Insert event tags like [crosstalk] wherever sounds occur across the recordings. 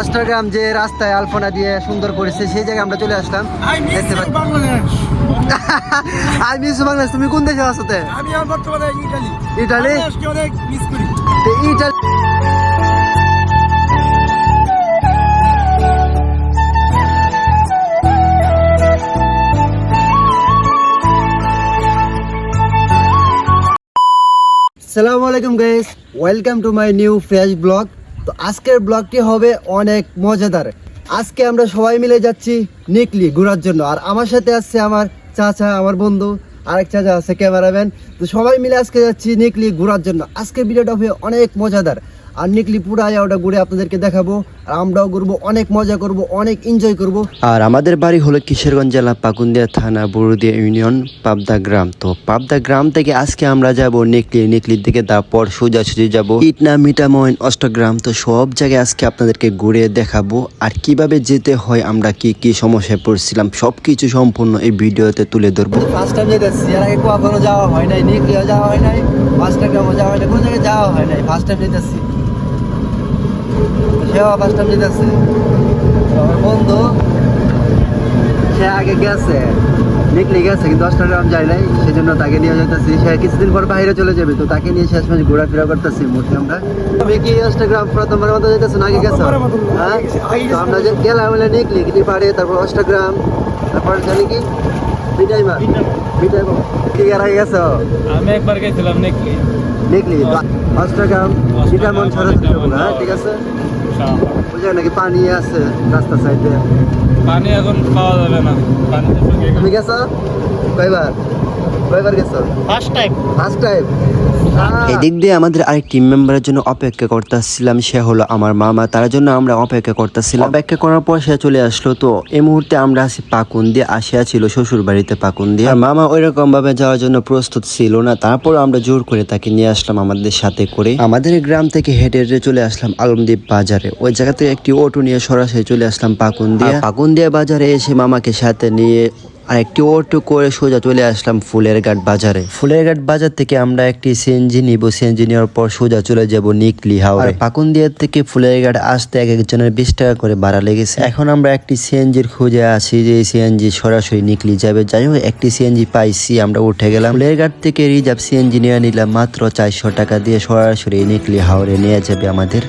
অষ্টগ্রাম যে রাস্তায় আলপনা দিয়ে সুন্দর করেছে সেই জায়গায় আমরা চলে আসলাম। দেখতে পাচ্ছি- মিস বাংলাদেশ [laughs] তুমি কোন দেশে আছো আমি আর বর্তমানে ইটালি ইটালি? মিস করি। ইটালি সালামু আলাইকুম guys welcome to my new fresh blog তো আজকের ব্লগটি হবে অনেক মজাদার। আজকে আমরা সবাই মিলে যাচ্ছি নিকলি ঘোরার জন্য। আর আমার সাথে আসছে আমার চাচা, আমার বন্ধু, আরেক চাচা আছে ক্যামেরাম্যান। তো সবাই মিলে আজকে যাচ্ছি নিকলি ঘোরার জন্য। আজকের ভিডিওটা হবে অনেক মজাদার। আর নিকলি পুরো ওটা ঘুরে আপনাদেরকে দেখাবো। আর আমরাও ঘুরবো অনেক মজা করব অনেক এনজয় করব। আর আমাদের বাড়ি হলো কিশোরগঞ্জ জেলা পাকুন্দিয়া থানা বুরুদিয়া ইউনিয়ন পাবদা গ্রাম। তো পাবদা গ্রাম থেকে আজকে আমরা যাব নেকলি নেকলির দিকে তারপর সোজাসুজি যাব ইটনা মিটামইন অষ্টগ্রাম। তো সব জায়গায় আজকে আপনাদেরকে ঘুরে দেখাবো। আর কীভাবে যেতে হয় আমরা কি কি সমস্যায় পড়ছিলাম সবকিছু সম্পূর্ণ এই ভিডিওতে তুলে ধরবো। ফার্স্ট টাইম যেতেছি এর আগে কখনো যাওয়া হয় নাই নিকলিও যাওয়া হয় নাই ফার্স্ট টাইম যাওয়া হয় নাই কোনো জায়গায় যাওয়া হয় নাই ফার্স্ট টাইম যেতেছি। সেও ফার্স্ট যেতেছে। আমার বন্ধু সে আগে গেছে নিকলি গেছে কিন্তু অষ্টগ্রাম যায় নাই সেজন্য তাকে নিয়ে যেতেছি সে কিছুদিন পর বাইরে চলে যাবে তো তাকে নিয়ে শেষ মাস ঘোরাফেরা করতেছি মোটে আমরা। তুমি কি অষ্টগ্রাম প্রথমবার মতো যেতেছো না আগে গেছো হ্যাঁ? তো আমরা যে গেলাম নিকলি গিলি পাড়ে তারপর অষ্টগ্রাম তারপর জানি কি? বিটাইমা বিটাইমা কি আর আগে গেছো? আমি একবার গেছিলাম নাকি নিকলি? অষ্টগ্রাম বিটামন সরস্বতী হ্যাঁ ঠিক আছে। ওই জায়গায় নাকি পানি আছে রাস্তার সাইডে। পানি এখন পাওয়া যাবে না। পানি তো শুকিয়ে কয়বার? কয়বার গেছো? ফার্স্ট টাইম ফার্স্ট টাইম এদিক দিয়ে আমাদের আরেক টিম মেম্বারের জন্য অপেক্ষা করতেছিলাম, সে হলো আমার মামা। তার জন্য আমরা অপেক্ষা করতেছিলাম। অপেক্ষা করার পর সে চলে আসলো। তো এই মুহূর্তে আমরা আছি পাকুন দিয়ে, আসিয়া ছিল শ্বশুর বাড়িতে পাকুন দিয়ে। আর মামা ওই রকম ভাবে যাওয়ার জন্য প্রস্তুত ছিল না। তারপর আমরা জোর করে তাকে নিয়ে আসলাম আমাদের সাথে করে। আমাদের গ্রাম থেকে হেঁটে হেঁটে চলে আসলাম আলমদ্বীপ বাজারে। ওই জায়গা থেকে একটি অটো নিয়ে সরাসরি চলে আসলাম পাকুন দিয়ে। পাকুন দিয়ে বাজারে এসে মামাকে সাথে নিয়ে আর একটি অটো করে সোজা চলে আসলাম ফুলের ঘাট বাজারে। ফুলের ঘাট বাজার থেকে আমরা একটি সিএনজি নিব। সিএনজি নেওয়ার পর সোজা চলে যাব নিকলি হাওড়ে পাকুন্দিয়া থেকে ফুলের ঘাট আসতে এক একজনের বিশ টাকা করে ভাড়া লেগেছে। এখন আমরা একটি সিএনজির খুঁজে আছি যে সিএনজি সরাসরি নিকলি যাবে। যাই হোক, একটি সিএনজি পাইছি, আমরা উঠে গেলাম। ফুলের ঘাট থেকে রিজার্ভ সিএনজি নিয়ে নিলাম মাত্র চারশো টাকা দিয়ে সরাসরি নিকলি হাওড়ে নিয়ে যাবে আমাদের।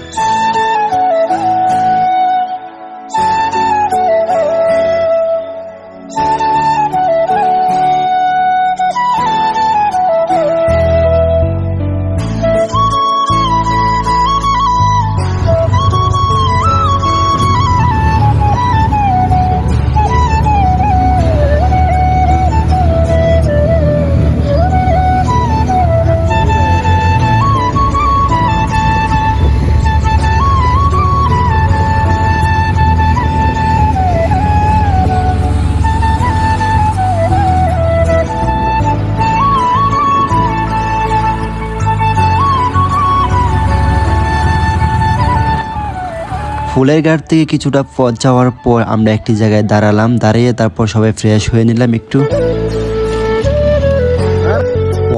ফুলের গাড় থেকে কিছুটা পথ যাওয়ার পর আমরা একটি জায়গায় দাঁড়ালাম, দাঁড়িয়ে তারপর সবাই ফ্রেশ হয়ে নিলাম একটু।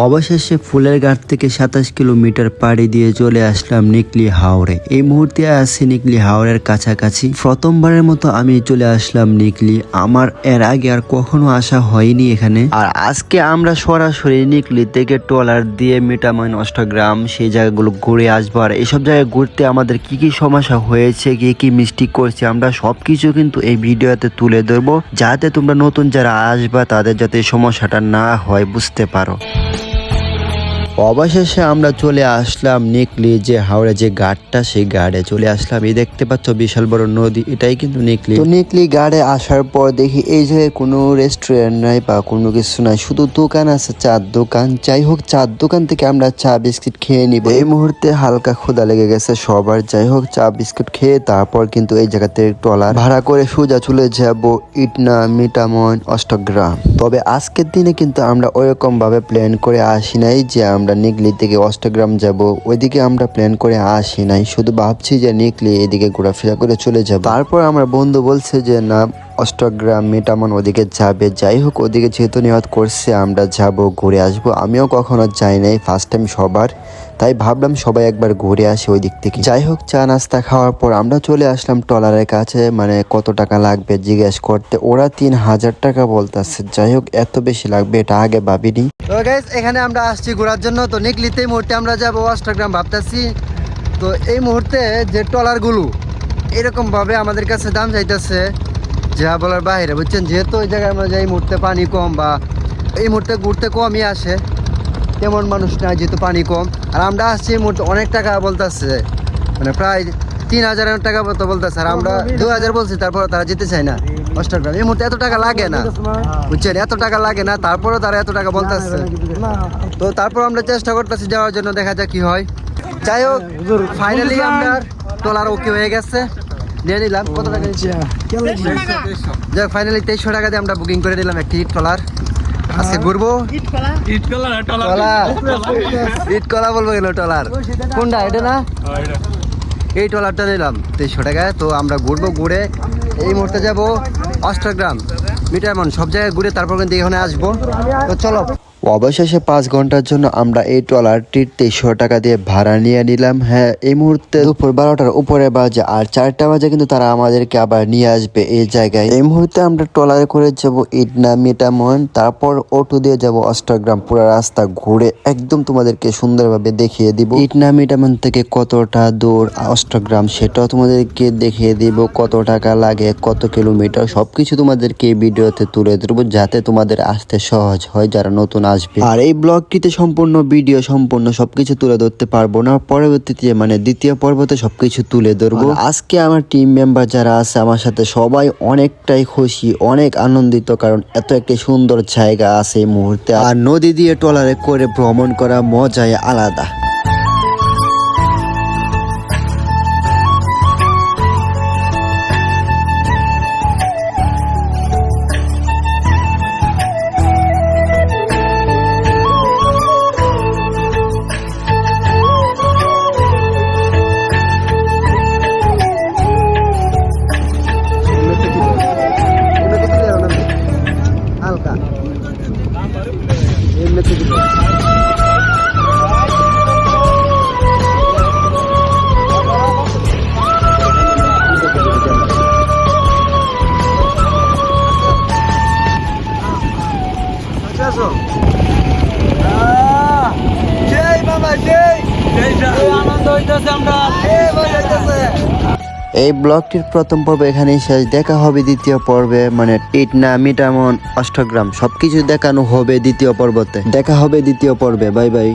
অবশেষে ফুলের ঘাট থেকে সাতাশ কিলোমিটার পাড়ি দিয়ে চলে আসলাম নিকলি হাওড়ে এই মুহূর্তে আছি নিকলি হাওড়ের কাছাকাছি। প্রথমবারের মতো আমি চলে আসলাম নিকলি। আমার এর আগে আর কখনো আসা হয়নি এখানে। আর আজকে আমরা সরাসরি নিকলি থেকে ট্রলার দিয়ে মিটামাইন অষ্টগ্রাম সেই জায়গাগুলো ঘুরে আসব। আর এইসব জায়গায় ঘুরতে আমাদের কি কি সমস্যা হয়েছে, কি কি মিস্টেক করছে, আমরা সবকিছু কিন্তু এই ভিডিওতে তুলে ধরবো। যাতে তোমরা নতুন যারা আসবা, তাদের যাতে সমস্যাটা না হয়, বুঝতে পারো। অবশেষে আমরা চলে আসলাম নিকলি যে হাওড়ে যে গাড়টা সেই গাড়ে চলে আসলাম। এই দেখতে পাচ্ছ বিশাল বড় নদী, এটাই কিন্তু নিকলি। তো নিকলি গাড়ে আসার পর দেখি এই যে কোনো রেস্টুরেন্ট নাই বা কোনো কিছু নাই, শুধু দোকান আছে, চার দোকান। যাই হোক, চার দোকান থেকে আমরা চা, বিস্কিট খেয়ে নিব। এই মুহূর্তে হালকা ক্ষুদা লেগে গেছে সবার। যাই হোক, চা, বিস্কিট খেয়ে তারপর কিন্তু এই জায়গাতে ট্রলার ভাড়া করে সোজা চলে যাব ইটনা, মিটামন, অষ্টগ্রাম। তবে আজকের দিনে কিন্তু আমরা ওইরকম ভাবে প্ল্যান করে আসি নাই যে আমরা নিকলি থেকে অষ্টগ্রাম যাব, ওইদিকে আমরা প্ল্যান করে আসি নাই, শুধু ভাবছি যে নিকলি এদিকে ঘোরাফেরা করে চলে যাব। তারপর আমার বন্ধু বলছে যে, না, অষ্টগ্রাম মেটামন ওদিকে যাবে। যাই হোক, ওদিকে যেহেতু নিহত করছে, আমরা যাব, ঘুরে আসব। আমিও কখনো যাই নাই ফার্স্ট টাইম সবার। তাই ভাবলাম সবাই একবার ঘুরে আসে ওই দিক থেকে। যাই হোক, চা নাস্তা খাওয়ার পর আমরা চলে আসলাম টলারের কাছে মানে কত টাকা লাগবে জিজ্ঞেস করতে। ওরা তিন হাজার টাকা বলতেছে। যাই হোক, এত বেশি লাগবে এটা আগে ভাবিনি। তো এখানে আমরা আসছি ঘোরার জন্য। তো নিকলিতে এই মুহূর্তে আমরা যাব অষ্টগ্রাম ভাবতেছি। তো এই মুহূর্তে যে ট্রলারগুলো এরকম ভাবে আমাদের কাছে দাম যাইতেছে, যা বলার বাইরে, বুঝছেন? যেহেতু ওই জায়গায় আমরা যাই মুহূর্তে পানি কম বা এই মুহূর্তে ঘুরতে কমই আসে তেমন মানুষ নাই যেহেতু পানি কম। আর আমরা আসছি মুহূর্তে অনেক টাকা বলতেছে। মানে প্রায় তিন হাজার টাকা মতো বলতেছে। আর আমরা দু হাজার বলছি তারপরে তারা যেতে চায় না। অষ্টগ্রাম এই মুহূর্তে এত টাকা লাগে না। বুঝছেন? এত টাকা লাগে না। তারপরেও তারা এত টাকা বলতেছে। তো তারপর আমরা চেষ্টা করতেছি যাওয়ার জন্য দেখা যাক কি হয়। যাই হোক ফাইনালি আমরা ট্রলার ওকে হয়ে গেছে। নিয়ে নিলাম। কত টাকা যাই ফাইনালি তেইশশো টাকা দিয়ে আমরা বুকিং করে নিলাম একটি ট্রলার আজকে ঘুরবো? ইট কলা। [laughs] কলা বলব গেল ট্রলার কোনটা এটা না? এই ট্রলারটা নিলাম তেইশশো টাকায়। তো আমরা ঘুরবো ঘুরে এই মুহূর্তে যাব অষ্টগ্রাম মিটারমন সব জায়গায় ঘুরে তারপর কিন্তু এখানে আসব। তো চলো। অবশেষে পাঁচ ঘণ্টার জন্য আমরা এই ট্রলারটির তেইশশো টাকা দিয়ে ভাড়া নিয়ে নিলাম। হ্যাঁ এই মুহূর্তে দুপুর বারোটার উপরে বাজে আর চারটা বাজে কিন্তু তারা আমাদেরকে আবার নিয়ে আসবে এই জায়গায়। এই মুহূর্তে আমরা ট্রলারে করে যাব ইটনা মিটামন, তারপর অটো দিয়ে যাব অষ্টগ্রাম পুরো রাস্তা ঘুরে। একদম তোমাদেরকে সুন্দরভাবে দেখিয়ে দিব। ইটনা মিটামন থেকে কতটা দূর অষ্টগ্রাম সেটাও তোমাদেরকে দেখিয়ে দিব। কত টাকা লাগে, কত কিলোমিটার, সবকিছু তোমাদেরকে এই ভিডিওতে তুলে ধরবো যাতে তোমাদের আসতে সহজ হয়। যারা নতুন আসবে। আর এই ব্লগটিতে সম্পূর্ণ ভিডিও সম্পূর্ণ সবকিছু তুলে ধরতে পারব না। পরবর্তীতে মানে দ্বিতীয় পর্বতে সবকিছু তুলে ধরবো। আজকে আমার টিম মেম্বার যারা আছে আমার সাথে সবাই অনেকটাই খুশি অনেক আনন্দিত কারণ এত একটি সুন্দর জায়গা আছে এই মুহূর্তে। আর নদী দিয়ে ট্রলারে করে ভ্রমণ করা মজাই আলাদা। এই ব্লগটির প্রথম পর্ব এখানেই শেষ। দেখা হবে দ্বিতীয় পর্বে মানে টিটনা মিটামন অষ্টগ্রাম। সবকিছু দেখানো হবে দ্বিতীয় পর্বতে। দেখা হবে দ্বিতীয় পর্বে। Bye bye.